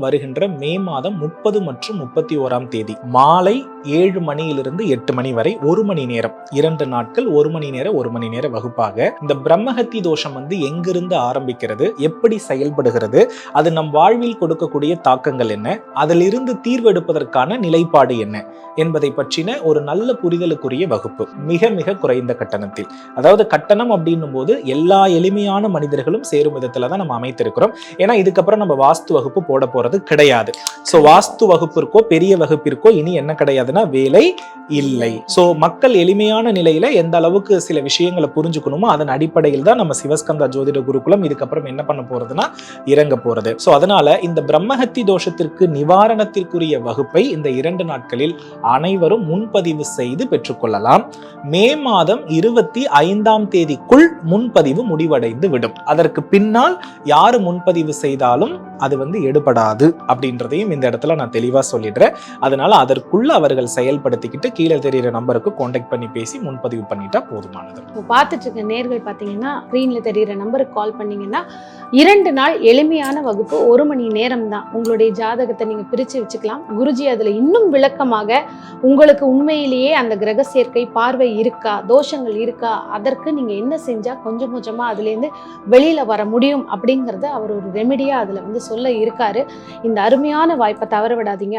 வருகின்ற மே மாதம் முப்பது மற்றும் முப்பத்தி ஓராம் தேதி. மாலை ஏழு மணியிலிருந்து எட்டு மணி வரை ஒரு மணி நேரம். இரண்டு நாட்கள் ஒரு மணி நேரம் ஒரு மணி நேர வகுப்பாக. இந்த பிரம்மஹத்தி தோஷம் வந்து எங்கிருந்து ஆரம்பிக்கிறது? எப்படி செயல்படுகிறது? அது நம் வாழ்வில் கொடுக்கக்கூடிய தாக்கங்கள் என்ன? அதிலிருந்து தீர்வெடுப்பதற்கான நிலைப்பாடு என்ன? என்பதை பற்றின ஒரு நல்ல புரிதலுக்குரிய வகுப்பு. மிக மிக குறைந்த கட்டணத்தில். அதாவது கட்டணம் அப்படின்னும் போது எல்லா எளிமையான மனிதர்களும் சேரும் விதத்துல தான் நம்ம அமைத்திருக்கிறோம். ஏன்னா இதுக்கப்புறம் நம்ம வாஸ்து வகுப்பு போட போறது கிடையாது. ஸோ வாஸ்து வகுப்பிற்கோ பெரிய வகுப்பிற்கோ இனி என்ன கிடையாதுன்னா வேலை இல்லை. ஸோ மக்கள் எளிமையான நிலையில எந்த அளவுக்கு சில விஷயங்களை புரிஞ்சுக்கணுமோ அதன் அடிப்படையில் தான் நம்ம சிவஸ்கந்தா ஜோதிட குருகுலம் இதுக்கப்புறம் என்ன பண்ண போறதுன்னா இறங்க போறது. ஸோ அதனால இந்த பிரம்மஹத்தி தோஷத்திற்கு நிவாரணத்திற்குரிய வகுப்பை இந்த இரண்டு நாட்களில் அனைவரும் முன்பதிவு செய்து பெற்றுக்கொள்ளலாம். மே மாதம் இருபத்தி ஐந்தாம் தேதிக்குள் முன்பதிவு முடிவடைந்து விடும். அதற்கு பின்னால் யார் முன்பதிவு செய்தாலும் அது வந்து எடுபடாது அப்படின்றதையும் இந்த இடத்துல நான் தெளிவாக சொல்லிடுறேன். அதனால அதற்குள்ள அவர்கள் செயல்படுத்திக்கிட்டு கீழே தெரியிற நம்பருக்கு காண்டாக்ட் பண்ணி பேசி முன்பதிவு பண்ணிட்டா போதுமானது. இப்போ பார்த்துட்டு இருக்க நேர்கள் பார்த்தீங்கன்னா ஸ்க்ரீனில் தெரியிற நம்பருக்கு கால் பண்ணீங்கன்னா இரண்டு நாள் எளிமையான வகுப்பு ஒரு மணி நேரம் தான் உங்களுடைய ஜாதகத்தை நீங்கள் பிரித்து வச்சுக்கலாம். குருஜி அதில் இன்னும் விளக்கமாக உங்களுக்கு உண்மையிலேயே அந்த கிரக சேர்க்கை பார்வை இருக்கா தோஷங்கள் இருக்கா அதற்கு நீங்கள் என்ன செஞ்சால் கொஞ்சம் கொஞ்சமாக அதுலேருந்து வெளியில் வர முடியும் அப்படிங்கிறத அவர் ஒரு ரெமெடியாக அதில் வந்து சொல்ல இருக்காரு. இந்த அருமையான வாய்ப்பை தவற விடாதீங்க